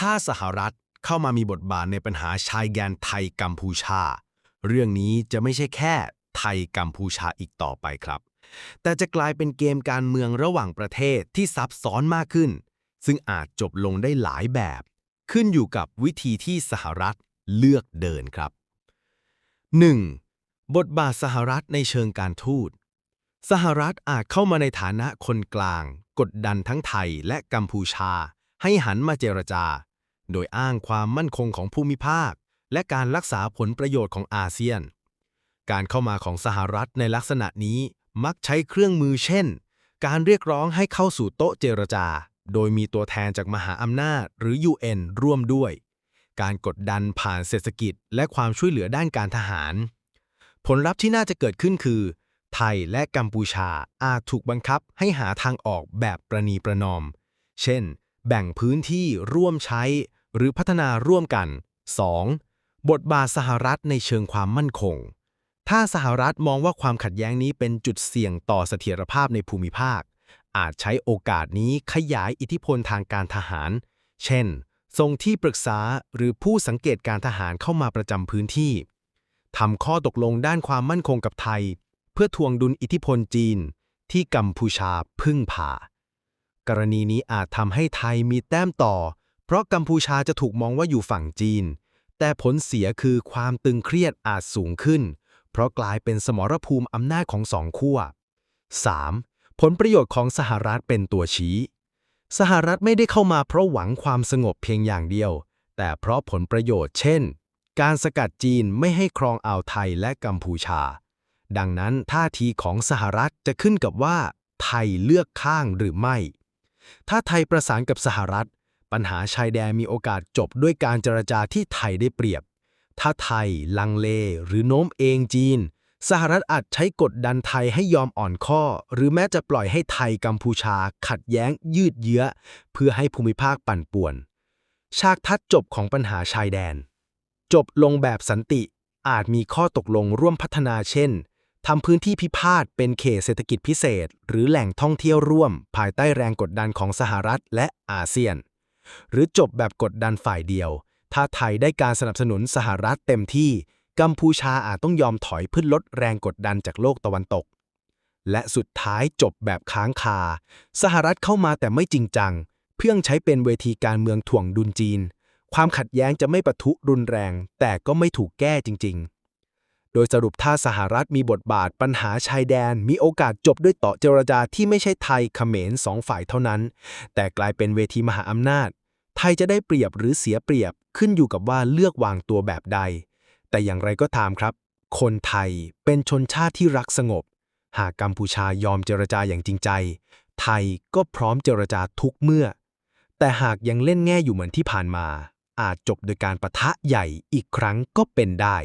ถ้าสหรัฐเข้ามามีบทบาทในปัญหาชายแดนไทยกัมพูชา เรื่องนี้จะไม่ใช่แค่ไทยกัมพูชาอีกต่อไปครับ แต่จะกลายเป็นเกมการเมืองระหว่างประเทศที่ซับซ้อนมากขึ้น ซึ่งอาจจบลงได้หลายแบบ ขึ้นอยู่กับวิธีที่สหรัฐเลือกเดินครับ 1. บทบาทสหรัฐในเชิงการทูต สหรัฐอาจเข้ามาในฐานะคนกลาง กดดันทั้งไทยและกัมพูชา ให้หันมาเจรจา โดยอ้างความมั่นคงของภูมิภาค และการรักษาผลประโยชน์ของอาเซียน การเข้ามาของสหรัฐในลักษณะนี้มักใช้เครื่องมือเช่น การเรียกร้องให้เข้าสู่โต๊ะเจรจา โดยมีตัวแทนจากมหาอำนาจหรือ UN ร่วมด้วย การกดดันผ่านเศรษฐกิจ และความช่วยเหลือด้านการทหาร ผลลัพธ์ที่น่าจะเกิดขึ้นคือ ไทยและกัมพูชาอาจถูกบังคับให้หาทางออกแบบประนีประนอม เช่น แบ่งพื้นที่ร่วมใช้ หรือพัฒนาร่วมกัน 2. บทบาทสหรัฐในเชิงความมั่นคง ถ้าสหรัฐมองว่าความขัดแย้งนี้เป็นจุดเสี่ยงต่อเสถียรภาพในภูมิภาค อาจใช้โอกาสนี้ขยายอิทธิพลทางการทหาร เช่น ส่งที่ปรึกษาหรือผู้สังเกตการทหารเข้ามาประจำพื้นที่ทำข้อตกลงด้านความมั่นคงกับไทย เพื่อทวงดุลอิทธิพลจีน ที่กัมพูชาพึ่งพากรณีนี้อาจทำให้ไทยมีแต้มต่อ เพราะกัมพูชาจะถูกมองว่าอยู่ฝั่งจีน แต่ผลเสียคือความตึงเครียดอาจสูงขึ้น เพราะกลายเป็นสมรภูมิอำนาจของสองขั้ว 3. ผลประโยชน์ของสหรัฐเป็นตัวชี้ สหรัฐไม่ได้เข้ามาเพราะหวังความสงบเพียงอย่างเดียว แต่เพราะผลประโยชน์เช่น การสกัดจีนไม่ให้ครองอ่าวไทยและกัมพูชา ดังนั้นท่าทีของสหรัฐจะขึ้นกับว่า ไทยเลือกข้างหรือไม่ ถ้าไทยประสานกับสหรัฐ ปัญหาชายแดนมีโอกาสจบด้วยการเจรจาที่ไทยได้เปรียบ ถ้าไทย ลังเล หรือโน้มเองจีน สหรัฐอาจใช้กดดันไทยให้ยอมอ่อนข้อ หรือแม้จะปล่อยให้ไทยกัมพูชา ขัดแย้ง ยืดเยื้อ เพื่อให้ภูมิภาคปั่นป่วน ฉากทัดจบของปัญหาชายแดน จบลงแบบสันติ อาจมีข้อตกลงร่วมพัฒนาเช่นทำพื้นที่พิพาทเป็นเขตเศรษฐกิจพิเศษ หรือแหล่งท่องเที่ยวร่วม ภายใต้แรงกดดันของสหรัฐและอาเซียน หรือจบแบบกดดันฝ่ายเดียว ถ้าไทยได้การสนับสนุนสหรัฐเต็มที่ กัมพูชาอาจต้องยอมถอยเพื่อลดแรงกดดันจากโลกตะวันตก และสุดท้ายจบแบบค้างคา สหรัฐเข้ามาแต่ไม่จริงจัง เพื่อใช้เป็นเวทีการเมืองถ่วงดุลจีน ความขัดแย้งจะไม่ปะทุรุนแรง แต่ก็ไม่ถูกแก้จริง ๆโดยสรุปถ้าสหรัฐมีบทบาทปัญหาชายแดน มีโอกาสจบด้วยต่อเจรจาที่ไม่ใช่ไทยเขมรสองฝ่ายเท่านั้น แต่กลายเป็นเวทีมหาอำนาจ ไทยจะได้เปรียบหรือเสียเปรียบขึ้นอยู่กับว่าเลือกวางตัวแบบใด แต่อย่างไรก็ตามครับ คนไทยเป็นชนชาติที่รักสงบ หากกัมพูชายอมเจรจาอย่างจริงใจ ไทยก็พร้อมเจรจาทุกเมื่อ แต่หากยังเล่นแง่อยู่เหมือนที่ผ่านมา อาจจบโดยการประทะใหญ่อีกครั้งก็เป็นได้